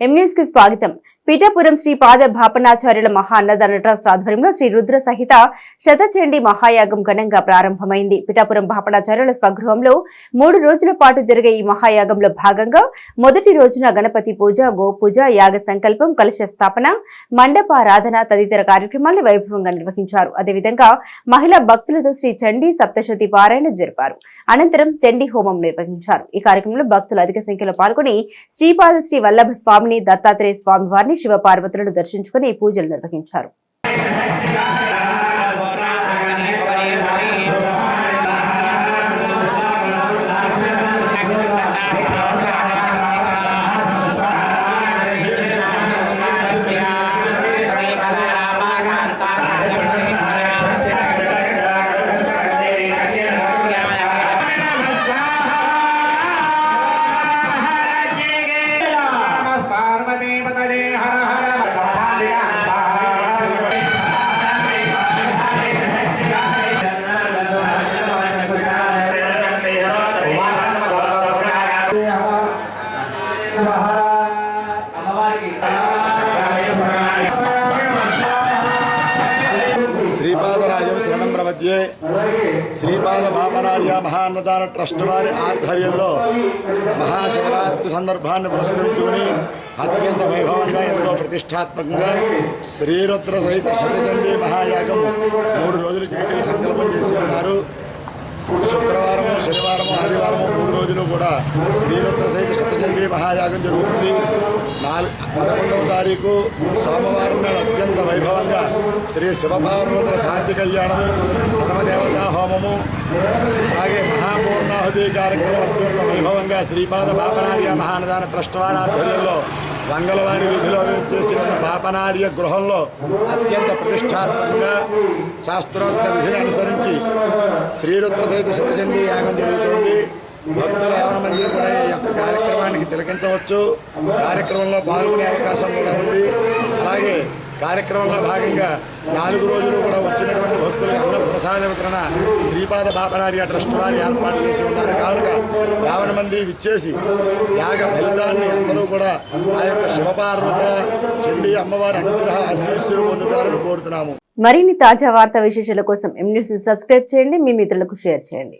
M news స్వాగతం. పీఠాపురం శ్రీ పాద భాపనాచార్యుల మహా అన్నదాన ట్రస్ట్ ఆధ్వర్యంలో శ్రీ రుద్ర సహిత శతచండి మహాయాగం ఘనంగా ప్రారంభమైంది. పిఠాపురం భాపనాచార్యుల స్వగృహంలో మూడు రోజుల పాటు జరిగే ఈ మహాయాగంలో భాగంగా మొదటి రోజున గణపతి పూజ గోపూజ యాగ సంకల్పం కలశ స్థాపన మండపారాధన తదితర కార్యక్రమాలను వైభవంగా నిర్వహించారు. అదేవిధంగా మహిళా భక్తులతో శ్రీ చండీ సప్తశతి పారాయణ జరిపారు. అనంతరం చండీ హోమం నిర్వహించారు. ఈ కార్యక్రమంలో భక్తులు అధిక సంఖ్యలో పాల్గొని శ్రీపాద శ్రీ వల్లభ స్వామిని దత్తాత్రేయ స్వామి వారిని శివ పార్వతులను దర్శించుకుని పూజలు నిర్వహించారు. ప్రపద్యే శ్రీపాద పాపనార్య మహాన్నదాన ట్రస్ట్ వారి ఆధ్వర్యంలో మహాశివరాత్రి సందర్భాన్ని పురస్కరించుకుని అత్యంత వైభవంగా ఎంతో ప్రతిష్టాత్మకంగా శ్రీరుద్ర సహిత శతచండీ మహాయాగము మూడు రోజులు చేయడానికి సంకల్పం చేసి ఉన్నారు. శుక్రవారము శనివారము ఆదివారము మూడు రోజులు కూడా శ్రీరుద్ర సహిత శతచండీ మహాయాగం జరుగుతుంది. నాలుగు పదకొండవ తారీఖు సోమవారం శ్రీ శివపార్వతుల శాంతి కళ్యాణము సర్వదేవతా హోమము అలాగే మహాపూర్ణాహుతి కార్యక్రమం అత్యంత వైభవంగా శ్రీపాద పాపనార్య మహానదాన ట్రస్ట్ వారి ఆధ్వర్యంలో మంగళవారి విధిలో చేసి ఉన్న పాపనార్య గృహంలో అత్యంత ప్రతిష్టాత్మకంగా శాస్త్రోక్త విధిని అనుసరించి శ్రీరుద్ర సహిత శతచండీ యాగం జరుగుతుంది భక్తులు ఎవరి మంది కూడా ఈ యొక్క కార్యక్రమానికి తిలకించవచ్చు. కార్యక్రమంలో పాల్గొనే అవకాశం కూడా ఉంది. అలాగే కార్యక్రమంలో భాగంగా నాలుగు రోజులు కూడా వచ్చినటువంటి భక్తులకు అన్న ప్రసాద వితరణ. శ్రీపాద బాపనార్య ట్రస్ట్ వారు ఏర్పాటు చేసి ఉన్నారు. కనుక యావన మంది విచ్చేసి యాగ ఫలితాన్ని అందరూ కూడా ఆ యొక్క శివపార్వతుల చండీ అమ్మవారి అనుగ్రహ ఆశీస్సులు పొందుతారని కోరుతున్నాము. మరిన్ని తాజా వార్తా విశేషాల కోసం ఎంన్యూస్ని సబ్స్క్రైబ్ చేయండి. మీ మిత్రులకు షేర్ చేయండి.